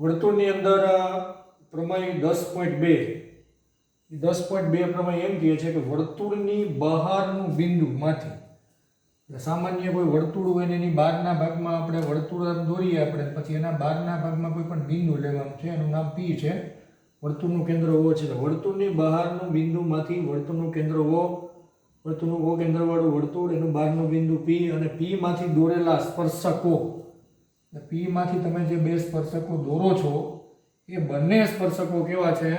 વર્તુળની અંદર પ્રમેય દસ પોઈન્ટ બે. દસ પોઈન્ટ બે પ્રમેય એમ કહે છે કે વર્તુળની બહારનું બિંદુમાંથી સામાન્ય કોઈ વર્તુળ હોય ને એની બહારના ભાગમાં આપણે વર્તુળ દોરીએ આપણે પછી એના બહારના ભાગમાં કોઈ પણ બિંદુ લેવાનું છે, એનું નામ પી છે. વર્તુળનું કેન્દ્ર ઓ છે. વર્તુળની બહારનું બિંદુમાંથી વર્તુળનું કેન્દ્ર ઓ, વર્તુળનું ઓ કેન્દ્રવાળું વર્તુળ, એનું બહારનું બિંદુ પી અને પીમાંથી દોરેલા સ્પર્શકો. એટલે પીમાંથી તમે જે બે સ્પર્શકો દોરો છો, એ બંને સ્પર્શકો કેવા છે?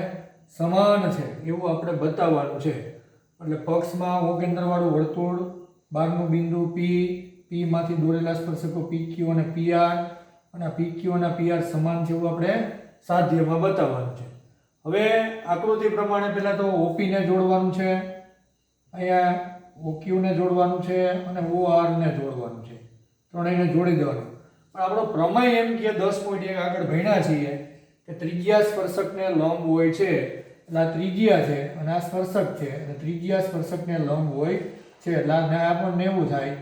સમાન છે, એવું આપણે બતાવવાનું છે. એટલે પક્ષમાં ઓ કેન્દ્રવાળું વર્તુળ બારનું બિંદુ પી પીમાંથી દોરેલા સ્પર્શકો પી ક્યુ અને પીઆર અને પી ક્યુ અને પીઆર સમાન છે એવું આપણે સાધ્યમાં બતાવવાનું છે. હવે આકૃતિ પ્રમાણે પહેલાં તો ઓપીને જોડવાનું છે, અહીંયા ઓક્યુને જોડવાનું છે, અને ઓઆરને જોડવાનું છે. ત્રણેયને જોડી દેવાનું. પણ આપણો પ્રમેય એમ કે દસ પોઈન્ટ એક આગળ ભણ્યા છીએ કે ત્રિજ્યા સ્પર્શકને લંબ હોય છે, એટલે આ ત્રિજ્યા છે અને આ સ્પર્શક છે. એટલે ત્રિજ્યા સ્પર્શકને લંબ હોય છે, એટલે આ પણ નેવું થાય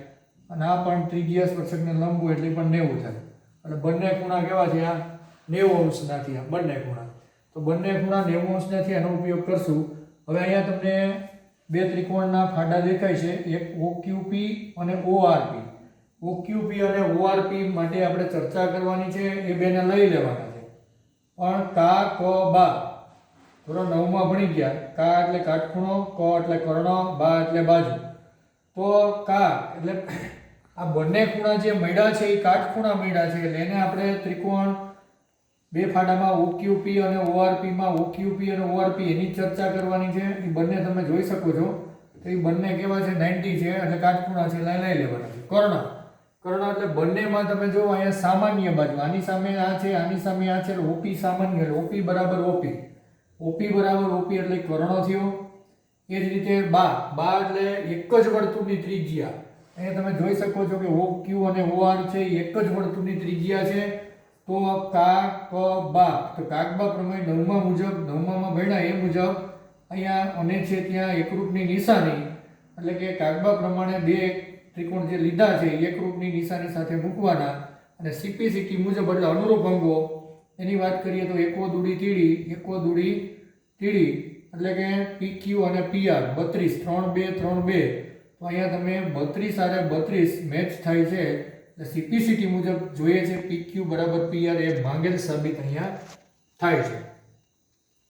અને આ પણ ત્રિજ્યા સ્પર્શકને લંબ હોય એટલે પણ નેવું થાય. એટલે બંને ખૂણા કેવા છે આ? નેવું અંશના થયા, બંને ખૂણા. તો બંને ખૂણા નેવું અંશના એનો ઉપયોગ કરશું. હવે અહીંયા તમને બે ત્રિકોણના ફાડા દેખાય છે, એક ઓ ક્યુપી અને ઓઆરપી ઓક્યુપી અને ઓઆરપી માટે આપણે ચર્ચા કરવાની છે, એ બેને લઈ લેવાના છે. પણ કા, ક, બા, ધોરણ નવમાં ભણી ગયા. કા એટલે કાટખૂણો, ક એટલે કર્ણ, બા એટલે બાજુ. તો કા એટલે આ બંને ખૂણા જે મળ્યા છે, એ કાટખૂણા મળ્યા છે, એટલે એને આપણે ત્રિકોણ બે ફાડામાં ઓક્યુપી અને ઓઆરપીમાં ઓક્યુપી અને ઓઆરપી એની ચર્ચા કરવાની છે. એ બંને તમે જોઈ શકો છો. તો એ બંને કેવા છે? 90 છે, એટલે કાટખૂણા છે લઈ લેવાના છે. કર્ણ. કર્ણ, એટલે બંનેમાં તમે જો અહીંયા સામાન્ય બાજુ, આની સામે આ છે, આની સામે આ છે ઓપી સામાન્ય એટલે ઓપી બરાબર ઓપી. ઓપી બરાબર ઓપી એટલે કર્ણો થયો. એ જ રીતે બા બા એટલે એક જ વર્તુળની ત્રિજ્યા. અહીંયા તમે જોઈ શકો છો કે ઓ ક્યુ અને ઓ આર છે એક જ વર્તુળની ત્રિજ્યા છે. તો કા, ક, બા. તો કાકબા પ્રમાણે નવમા મુજબ નવમામાં ભણ્યા એ મુજબ અહીંયા અને છે ત્યાં એકરૂપની નિશાની. એટલે કે કાગબા પ્રમાણે બે ત્રિકોણ જે લીધા છે એકરૂપની નિશાની સાથે મૂકવાના અને સીપીસીટી મુજબ એટલે અનુરૂપ અંગો. એની વાત કરીએ તો એકો દૂડી તીડી, એકો દૂડી તીડી, એટલે કે પીક્યુ અને પીઆર બત્રીસ, ત્રણ બે ત્રણ બે. તો અહીંયા તમે બત્રીસ અને બત્રીસ મેચ થાય છે, એટલે સીપીસીટી મુજબ જોઈએ છે પીક્યુ બરાબર પીઆર એ માંગેલ સાબિત અહીંયા થાય છે.